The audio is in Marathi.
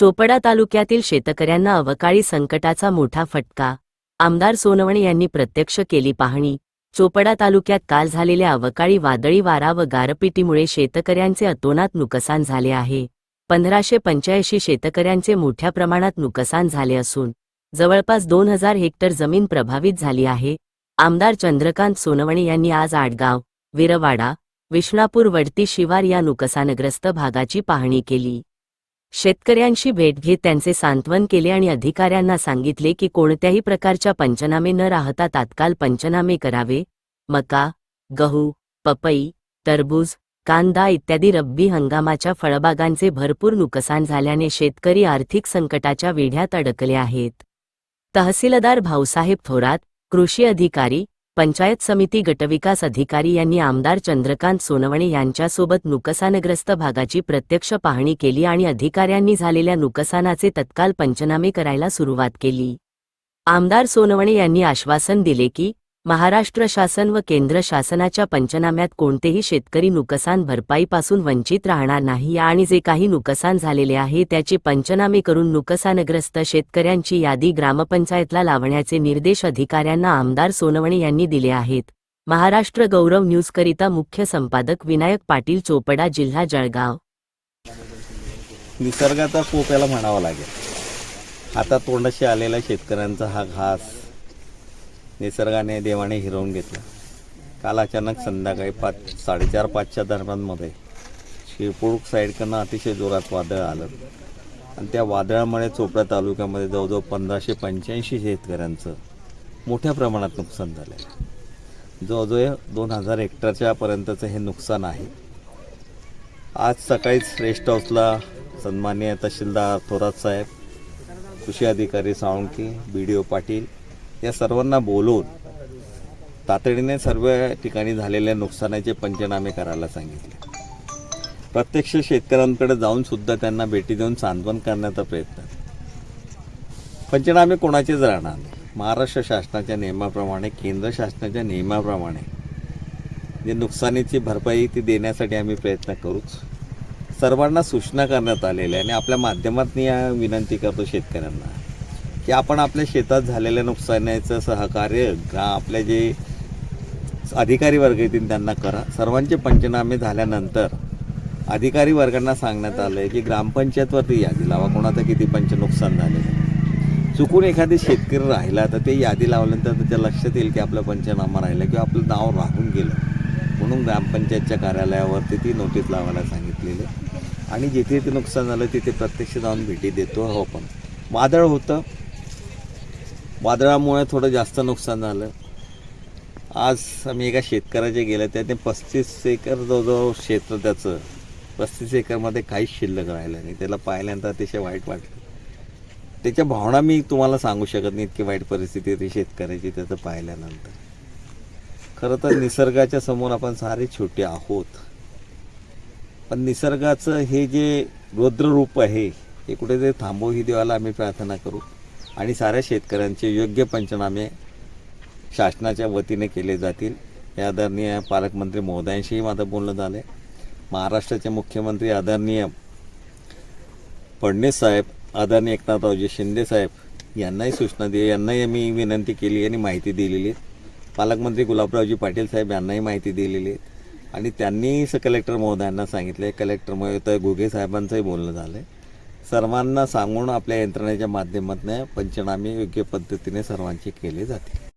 चोपडा तालुक्यातील शेतकऱ्यांना अवकाळी संकटाचा मोठा फटका. आमदार सोनवणे यांनी प्रत्यक्ष केली पाहणी. चोपडा तालुक्यात काल झालेल्या अवकाळी वादळी वारा व गारपिटीमुळे शेतकऱ्यांचे अतोनात नुकसान झाले आहे. पंधराशे पंच्याऐंशी शेतकऱ्यांचे मोठ्या प्रमाणात नुकसान झाले असून जवळपास दोन हजार हेक्टर जमीन प्रभावित झाली आहे. आमदार चंद्रकांत सोनवणे यांनी आज आडगाव विरवाडा विष्णापूर वडती शिवार या नुकसानग्रस्त भागाची पाहणी केली. शेतकऱ्यांशी भेट घेत त्यांचे सांत्वन केले आणि अधिकाऱ्यांना सांगितले की कोणत्याही प्रकारच्या पंचनामे न राहता तात्काळ पंचनामे करावे. मका गहू पपई तरबूज कांदा इत्यादी रब्बी हंगामाच्या फळबागांचे भरपूर नुकसान झाल्याने शेतकरी आर्थिक संकटाच्या वेढ्यात अडकले आहेत. तहसीलदार भाऊसाहेब थोरात कृषी अधिकारी पंचायत समिती गटविकास अधिकारी यांनी आमदार चंद्रकांत सोनवणे यांच्यासोबत नुकसानग्रस्त भागाची प्रत्यक्ष पाहणी केली आणि अधिकाऱ्यांनी झालेल्या नुकसानाचे तत्काळ पंचनामे करायला सुरुवात केली. आमदार सोनवणे यांनी आश्वासन दिले की महाराष्ट्र शासन व केंद्र शासनाच्या पंचनाम्यात कोणतेही शेतकरी नुकसान भरपाईपासून वंचित राहणार नाही. आणि जे काही नुकसान झालेले आहे त्याचे पंचनामे करून नुकसानग्रस्त शेतकऱ्यांची यादी ग्रामपंचायतला लावण्याचे निर्देश अधिकाऱ्यांना आमदार सोनवणे यांनी दिले आहेत. महाराष्ट्र गौरव न्यूजकरिता मुख्य संपादक विनायक पाटील चोपडा जिल्हा जळगाव. निसर्गाचा कोप्याला म्हणावा लागेल. आता तोंडाशी आलेला शेतकऱ्यांचा हा घास निसर्गाने देवाने हिरवून घेतला. काल अचानक संध्याकाळी पाच साडेचार पाचच्या दरम्यानमध्ये शिरपूर साईडकडनं अतिशय जोरात वादळ आलं. आणि त्या वादळामुळे चोपडा तालुक्यामध्ये जवळजवळ पंधराशे पंच्याऐंशी शेतकऱ्यांचं मोठ्या प्रमाणात नुकसान झालं आहे जवळजवळ दोन हजार हेक्टरच्या पर्यंतचं हे नुकसान आहे. आज सकाळीच रेस्ट हाऊसला सन्मान्य तहसीलदार थोरात साहेब कृषी अधिकारी Salunkhe B D O Patil या सर्वांना बोलवून तातडीने सर्व ठिकाणी झालेल्या नुकसानाचे पंचनामे करायला सांगितले. प्रत्यक्ष शेतकऱ्यांकडे जाऊन सुद्धा त्यांना भेटी देऊन सांत्वन करण्याचा प्रयत्न. पंचनामे कोणाचेच राहणार नाही. महाराष्ट्र शासनाच्या नियमाप्रमाणे केंद्र शासनाच्या नियमाप्रमाणे जे नुकसानीची भरपाई ती देण्यासाठी आम्ही प्रयत्न करूच. सर्वांना सूचना करण्यात आलेल्या आणि आपल्या माध्यमातून या विनंती करतो शेतकऱ्यांना. की आपण आपल्या शेतात झालेल्या नुकसानाचं सहकार्य ग्रा जे अधिकारी वर्ग येतील त्यांना करा. सर्वांचे पंचनामे झाल्यानंतर अधिकारी वर्गांना सांगण्यात आलं आहे की ग्रामपंचायतवरती यादी लावा. कोणाचं किती पंच नुकसान झालेलं चुकून एखादी शेतकरी राहिला तर ते यादी लावल्यानंतर त्याच्या लक्षात येईल की आपलं पंचनामा राहिलं किंवा आपलं नाव राहून गेलं. म्हणून ग्रामपंचायतच्या कार्यालयावरती ती नोटीस लावायला सांगितलेली आणि जिथे ते नुकसान झालं तिथे प्रत्यक्ष जाऊन भेटी देतो. हो पण. वादळ होतं. वादळामुळे थोडं जास्त नुकसान झालं. आज आम्ही एका शेतकऱ्याचे गेलं त्याने पस्तीस एकर जवळजवळ क्षेत्र त्याचं. पस्तीस एकरमध्ये काहीच शिल्लक राहिलं नाही. त्याला पाहिल्यानंतर अतिशय वाईट वाटलं. त्याच्या भावना मी तुम्हाला सांगू शकत नाही इतकी वाईट परिस्थिती होती शेतकऱ्याची त्याचं पाहिल्यानंतर. खरं तर निसर्गाच्या समोर आपण सारे छोटे आहोत. पण निसर्गाचं हे जे रुद्ररूप आहे हे कुठेतरी थांबव ही देवाला आम्ही प्रार्थना करू. आणि साऱ्या शेतकऱ्यांचे योग्य पंचनामे शासनाच्या वतीने केले जातील. हे आदरणीय पालकमंत्री महोदयांशीही माझं बोलणं झालं आहे महाराष्ट्राचे मुख्यमंत्री आदरणीय फडणवीस साहेब आदरणीय एकनाथरावजी शिंदे साहेब यांनाही सूचना दिली यांनाही मी विनंती केली आणि माहिती दिलेली. आहे पालकमंत्री गुलाबरावजी पाटील साहेब यांनाही माहिती दिलेली. आहे आणि त्यांनी कलेक्टर महोदयांना सांगितले कलेक्टर महोदय घुगे साहेबांचंही बोलणं झालं आहे सर्वांना सांगून आपल्या यंत्रणेच्या माध्यमातून पंचनामे योग्य पद्धतीने सर्वांचे केले जातील.